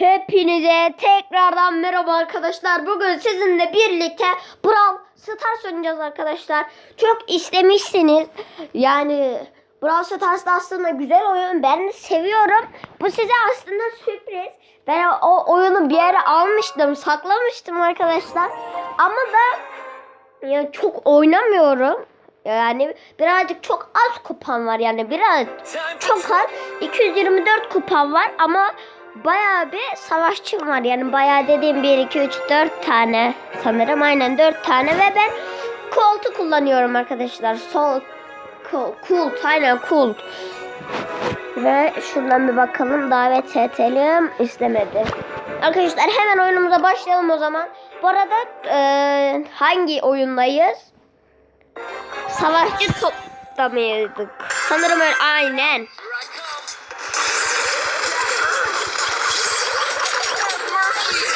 Hepinize tekrardan merhaba arkadaşlar. Bugün sizinle birlikte Brawl Stars oynayacağız arkadaşlar. Çok istemişsiniz. Yani Brawl Stars da aslında güzel oyun. Ben seviyorum. Bu size aslında sürpriz. Ben o oyunu bir yere almıştım, saklamıştım arkadaşlar. Ama da ya çok oynamıyorum. Yani birazcık çok az kupam var yani biraz çok az 224 kupam var ama bayağı bir savaşçım var yani bayağı dediğim 1 2 3 4 tane sanırım aynen 4 tane ve ben Colt'u kullanıyorum arkadaşlar. Sol Colt, Colt aynen Colt. Ve şuradan bir bakalım davet edelim istemedi. Arkadaşlar hemen oyunumuza başlayalım o zaman. Bu arada eee, hangi oyundayız? Savaşçı toplamıyorduk. Sanırım öyle aynen.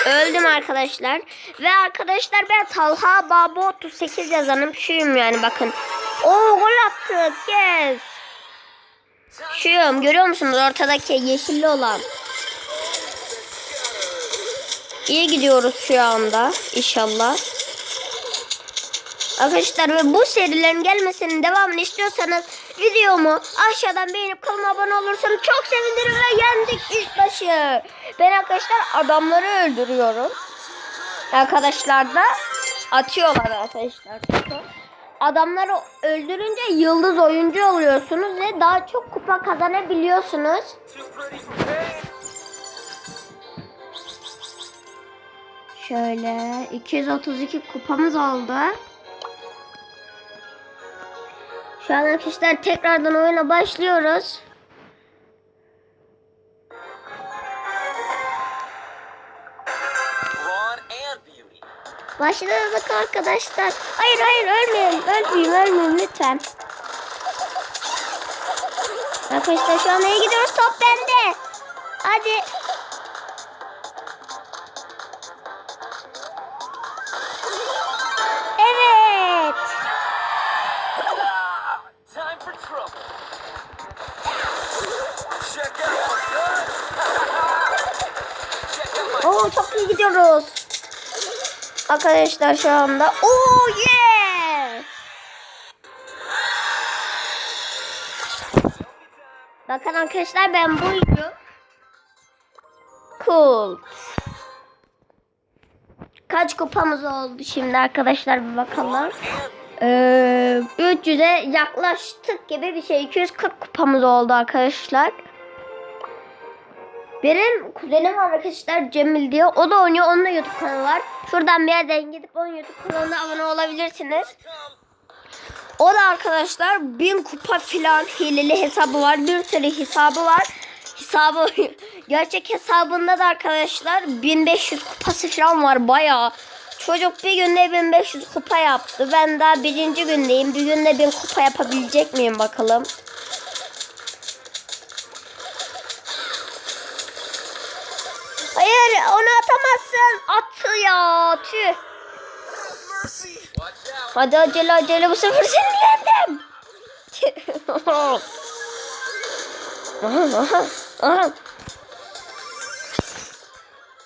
Öldüm arkadaşlar. Ve arkadaşlar ben Talha Baba 38 yazanım. Şuyum yani bakın. Oo gol attık. Yes. Şuyum görüyor musunuz ortadaki yeşilli olan. İyi gidiyoruz şu anda inşallah. Arkadaşlar ve bu serilerin gelmesinin devamını istiyorsanız videomu aşağıdan beğenip kanalıma abone olursanız çok sevinirim ve yendik ilk başı. Ben arkadaşlar adamları öldürüyorum. Arkadaşlar da atıyorlar arkadaşlar. Adamları öldürünce yıldız oyuncu oluyorsunuz ve daha çok kupa kazanabiliyorsunuz. Şöyle 232 kupamız oldu. Şu an arkadaşlar tekrardan oyuna başlıyoruz. Başladık arkadaşlar. Hayır hayır ölmeyin. Ölmeyin ölmeyin lütfen. Arkadaşlar şu an iyi gidiyoruz. Top bende. Hadi. Oo çok iyi gidiyoruz. Arkadaşlar şu anda. Oo yeah. Bakın arkadaşlar ben buyum. Cool. Kaç kupamız oldu şimdi arkadaşlar bir bakalım. Ee, 300'e yaklaştık gibi bir şey. 240 kupamız oldu arkadaşlar. Benim kuzenim arkadaşlar Cemil diye. O da oynuyor. Onun da YouTube kanalı var. Şuradan bir yerden gidip onun YouTube kanalına abone olabilirsiniz. O da arkadaşlar bin kupa filan hileli hesabı var. Bir sürü hesabı var. Hesabı gerçek hesabında da arkadaşlar 1500 kupası falan var bayağı. Çocuk bir günde 1500 kupa yaptı. Ben daha birinci gündeyim. Bir günde 1000 kupa yapabilecek miyim bakalım. Hayır onu atamazsın. Attı ya. Tüh. Hadi acele acele bu sefer seni yendim. aha, aha, aha.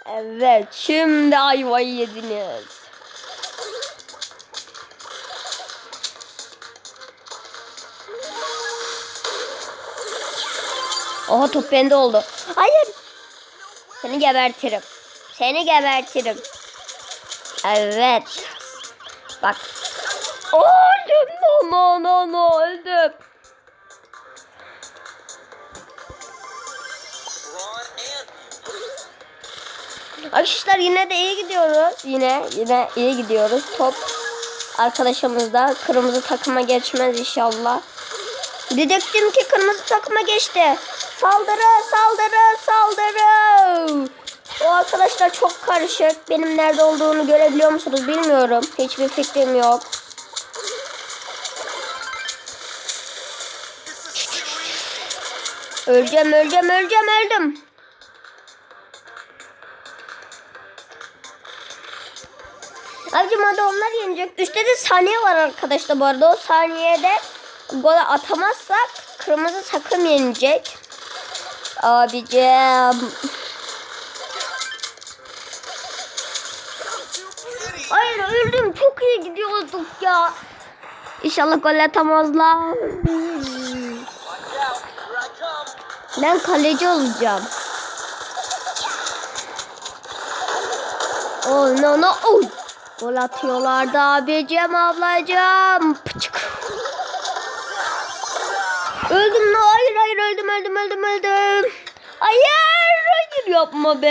Evet şimdi ayvayı yediniz. Oha top bende oldu. Hayır. Seni gebertirim. Seni gebertirim. Evet. Bak. Öldüm. No no no no öldüm. Arkadaşlar yine de iyi gidiyoruz. Yine yine iyi gidiyoruz. Top arkadaşımız da kırmızı takıma geçmez inşallah. Dedektim ki kırmızı takıma geçti. Saldırı saldırı saldırı. O arkadaşlar çok karışık. Benim nerede olduğunu görebiliyor musunuz bilmiyorum. Hiçbir fikrim yok. Öleceğim öleceğim öleceğim öldüm. Abicim hadi onlar yenecek. Üstte de saniye var arkadaşlar bu arada. O saniyede Gola atamazsak kırmızı takım yenecek. Abicim. Hayır öldüm. Çok iyi gidiyorduk ya. İnşallah gol atamazlar. Ben kaleci olacağım. Oh no no. Oh. Gol atıyorlardı abicim ablacım. Pıçık. Öldüm. Hayır hayır öldüm öldüm öldüm öldüm. Hayır hayır yapma be.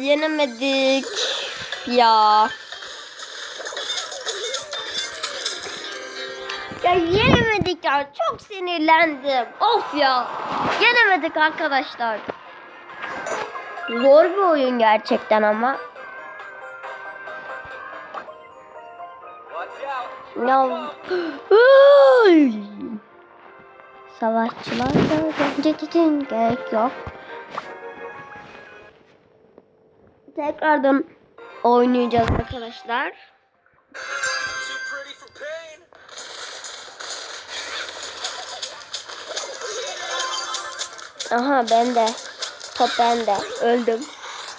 Yenemedik. Ya. Ya yenemedik ya. Çok sinirlendim. Of ya. Yenemedik arkadaşlar. Zor bir oyun gerçekten ama. Ya. Savaşçılar da bence gerek yok. Tekrardan oynayacağız arkadaşlar. Aha ben de. Top bende. Öldüm.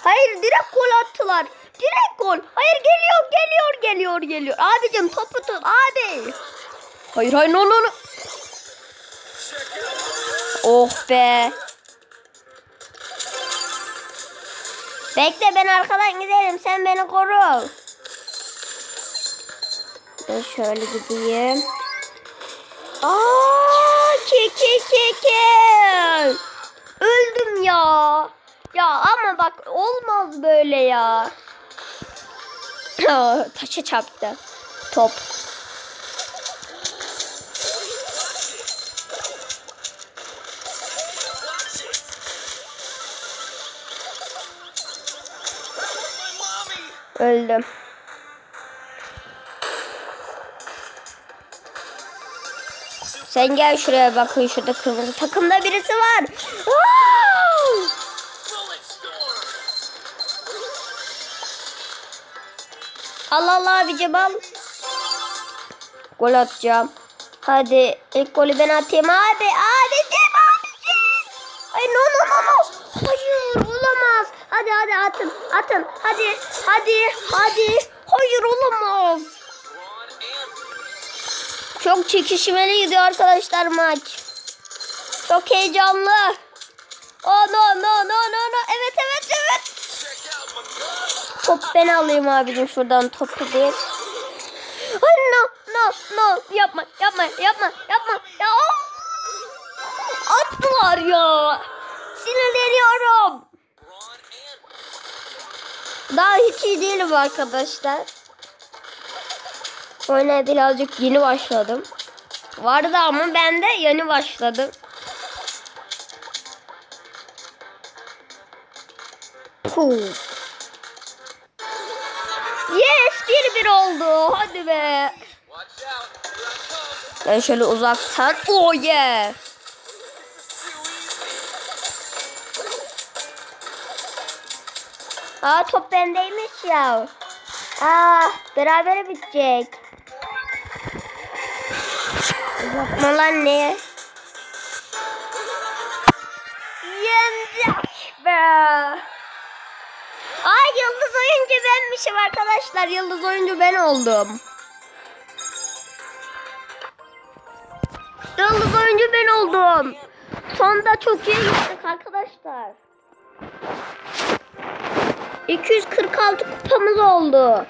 Hayır direkt gol attılar. Direkt gol. Hayır geliyor geliyor geliyor geliyor. Abicim topu tut abi. Hayır hayır no no no. Oh be. Bekle ben arkadan giderim. Sen beni koru. Ben şöyle gideyim. Aa, keke keke. Öldüm ya. Ya ama bak olmaz böyle ya. Taşa çarptı. Top. Öldüm. Sen gel şuraya bakın şurada kırmızı takımda birisi var. Wow! Bullet storm. Al al abicim al. Gol atacağım. Hadi ilk golü ben atayım abi. Abicim abicim. Ay no no no no. Hayır. Hadi hadi atın atın. Hadi hadi hadi. Hayır olamaz. Çok çekişmeli gidiyor arkadaşlar maç. Çok heyecanlı. Oh no no no no no. Evet evet evet. Top ben alayım abicim şuradan topu bir. Ay no no no yapma yapma yapma yapma. Ya of! Attılar ya. Sinirleniyorum. Daha hiç iyi değilim arkadaşlar. Oyuna birazcık yeni başladım. Vardı ama ben de yeni başladım. Puh. Yes bir bir oldu. Hadi be. Ben şöyle uzaktan. Oh yeah. Aa top bendeymiş ya. Aa beraber bitecek. Yapma lan ne? Yendik be. Aa yıldız oyuncu benmişim arkadaşlar. Yıldız oyuncu ben oldum. Yıldız oyuncu ben oldum. Sonda çok iyi gittik arkadaşlar. 246 kupamız oldu.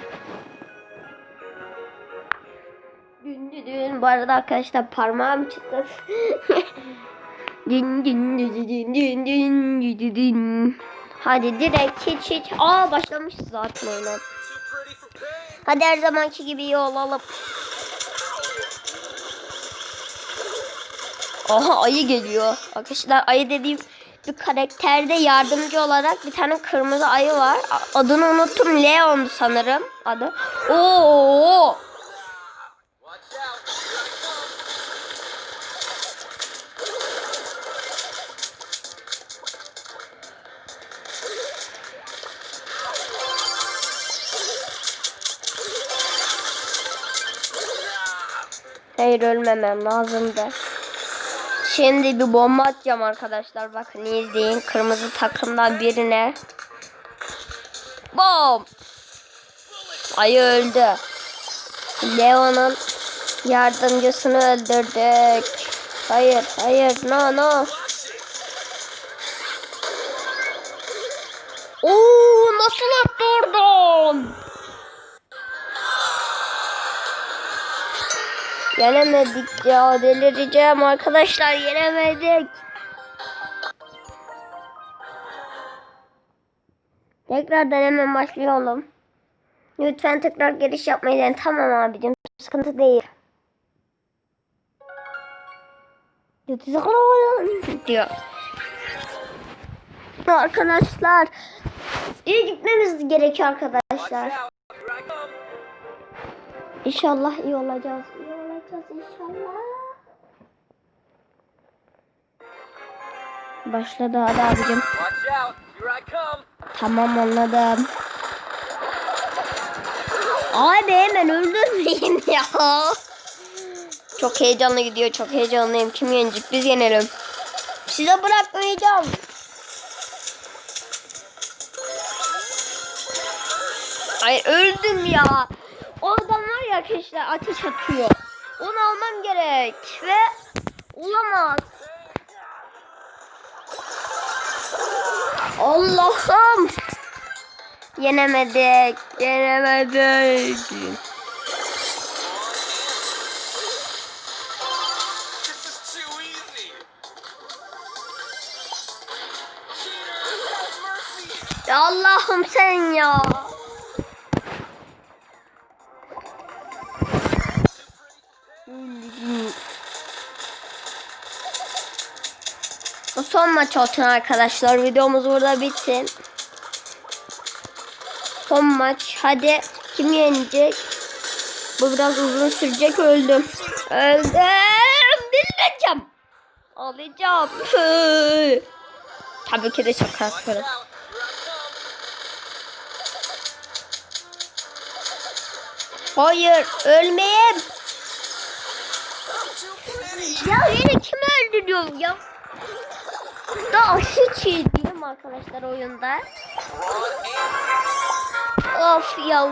Dün dün. Bu arada arkadaşlar parmağım dün dün dün dün dün dün dün. Hadi direkt hiç hiç. Aa başlamış zaten oyuna. Hadi her zamanki gibi iyi olalım. Aha ayı geliyor. Arkadaşlar ayı dediğim bir karakterde yardımcı olarak bir tane kırmızı ayı var. Adını unuttum. Leon sanırım adı. Oo! Hayır ölmemem lazımdı. Şimdi bir bomba atacağım arkadaşlar. Bakın izleyin. Kırmızı takımdan birine. Bom! Ayı öldü. Leon'un yardımcısını öldürdük. Hayır, hayır, no, no. Oo, nasıl attı oradan? Yenemedik ya, delireceğim arkadaşlar, yenemedik. Tekrardan hemen başlayalım. Lütfen tekrar giriş yapmayı deneyin. Tamam abicim. Sıkıntı değil. Arkadaşlar iyi gitmemiz gerekiyor arkadaşlar. İnşallah iyi olacağız. İyi olacağız inşallah. Başladı hadi abicim. Tamam anladım. Abi hemen öldürmeyin ya. Çok heyecanlı gidiyor. Çok heyecanlıyım. Kim yenecek? Biz yenelim. Size bırakmayacağım. Ay öldüm ya. Ya arkadaşlar ateş atıyor. Onu almam gerek. Ve olamaz. Allah'ım. Yenemedik. Yenemedik. Allah'ım sen ya. Son maç olsun arkadaşlar. Videomuz burada bitsin. Son maç. Hadi kim yenecek? Bu biraz uzun sürecek. Öldüm. Öldüm. Bilmeyeceğim. Alacağım. Tabii ki de I come. Hayır ölmeyeyim. Ya beni kim öldürüyor ya? Daha hiç iyi değilim arkadaşlar oyunda. Of ya.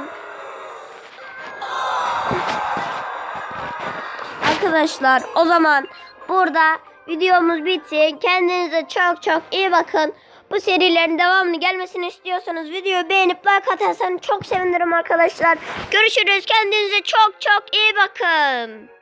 Arkadaşlar o zaman burada videomuz bitsin. Kendinize çok çok iyi bakın. Bu serilerin devamını gelmesini istiyorsanız videoyu beğenip like atarsanız çok sevinirim arkadaşlar. Görüşürüz. Kendinize çok çok iyi bakın.